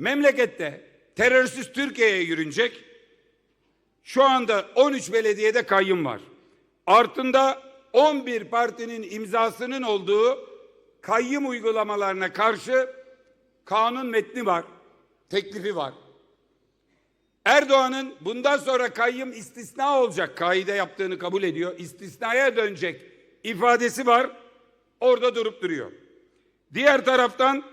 Memlekette terörsüz Türkiye'ye yürünecek. Şu anda 13 belediyede kayyum var. Artıında 11 partinin imzasının olduğu kayyum uygulamalarına karşı kanun metni var, teklifi var. Erdoğan'ın bundan sonra kayyum istisna olacak kaide yaptığını kabul ediyor. İstisnaya dönecek ifadesi var. Orada durup duruyor. Diğer taraftan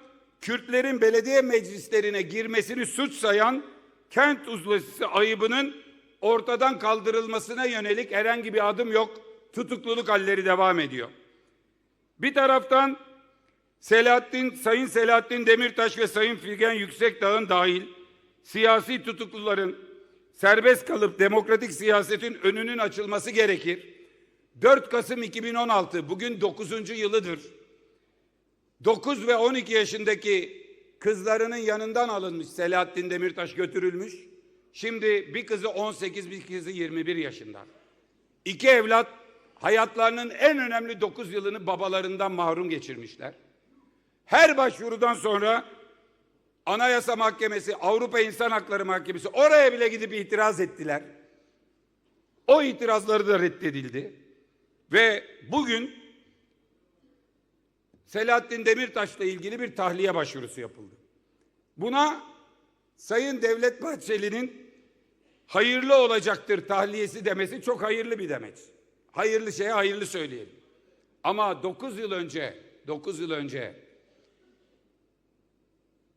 Kürtlerin belediye meclislerine girmesini suç sayan kent uzlaşısı ayıbının ortadan kaldırılmasına yönelik herhangi bir adım yok. Tutukluluk halleri devam ediyor. Bir taraftan Selahattin, Sayın Selahattin Demirtaş ve Sayın Figen Yüksekdağ'ın dahil siyasi tutukluların serbest kalıp demokratik siyasetin önünün açılması gerekir. 4 Kasım 2016 bugün 9. yılıdır. 9 ve 12 yaşındaki kızlarının yanından alınmış Selahattin Demirtaş götürülmüş. Şimdi bir kızı 18 bir kızı 21 yaşında. İki evlat hayatlarının en önemli 9 yılını babalarından mahrum geçirmişler. Her başvurudan sonra Anayasa Mahkemesi, Avrupa İnsan Hakları Mahkemesi oraya bile gidip itiraz ettiler. O itirazları da reddedildi. Ve bugün Selahattin Demirtaş'la ilgili bir tahliye başvurusu yapıldı. Buna Sayın Devlet Bahçeli'nin hayırlı olacaktır tahliyesi demesi çok hayırlı bir demek. Hayırlı şeye hayırlı söyleyelim. Ama 9 yıl önce, 9 yıl önce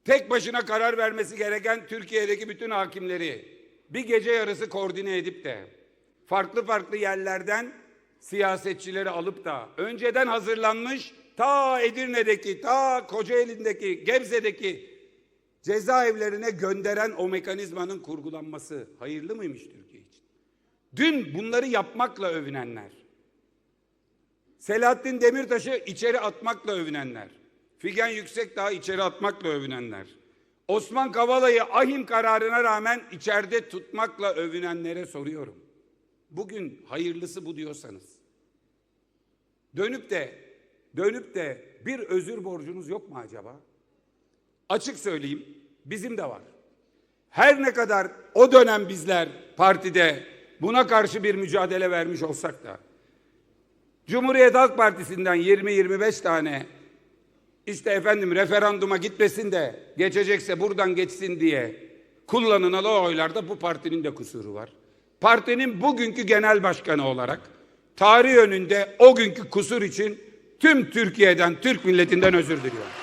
tek başına karar vermesi gereken Türkiye'deki bütün hakimleri bir gece yarısı koordine edip de farklı farklı yerlerden siyasetçileri alıp da önceden hazırlanmış ta Edirne'deki, ta Kocaeli'ndeki, Gebze'deki cezaevlerine gönderen o mekanizmanın kurgulanması hayırlı mıymış Türkiye için? Dün bunları yapmakla övünenler, Selahattin Demirtaş'ı içeri atmakla övünenler, Figen Yüksekdağ'ı içeri atmakla övünenler, Osman Kavala'yı ahim kararına rağmen içeride tutmakla övünenlere soruyorum. Bugün hayırlısı bu diyorsanız, dönüp de dönüp de bir özür borcunuz yok mu acaba? Açık söyleyeyim, bizim de var. Her ne kadar o dönem bizler partide buna karşı bir mücadele vermiş olsak da Cumhuriyet Halk Partisi'nden 20-25 tane işte efendim referanduma gitmesin de geçecekse buradan geçsin diye kullanılan o oylarda bu partinin de kusuru var. Partinin bugünkü genel başkanı olarak tarih önünde o günkü kusur için tüm Türkiye'den, Türk milletinden özür diliyorum.